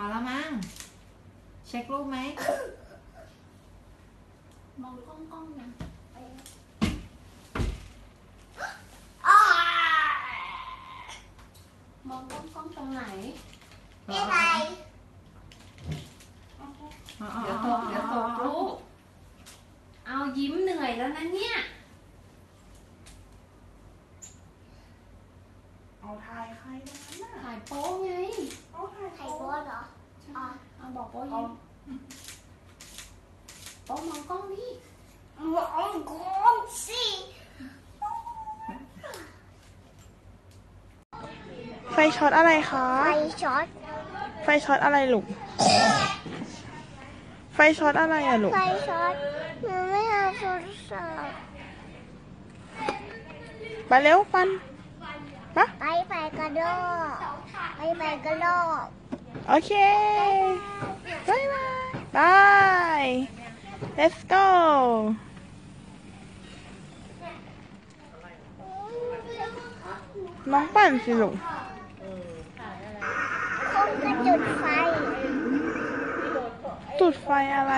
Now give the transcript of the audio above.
อแล้วมั้ง เช็ครูปไหม มองกล้องกล้องๆนะอ้าวมองกล้องกล้องๆตรงไหนไม่ไรอ๋ออ๋อเดี๋ยวตอ๋อกเดี๋ยวตกลูกเอายิ้มเหนื่อยแล้วนะเนี่ย เอาถ่ายใครนะน่ะถ่ายโป๊ไง เอาถ่าย ไข่โบดเหรอ ใช่เอา บอกโป๊ยิ้มโป๊มองกล้องนี่มองกองสิไฟช็อตอะไรคะ ไฟช็อต ไฟช็อตอะไรลูก ไฟช็อตอะไรอะลูก ไฟช็อตหนูไม่เอาโทรศัพท์ไปเร็วปันมาไปไปกระโดดไปไปกระโดดโอเค บายบายบาย let's go น้องปั่นสิลูกคงจะจุดไฟจุดไฟอะไร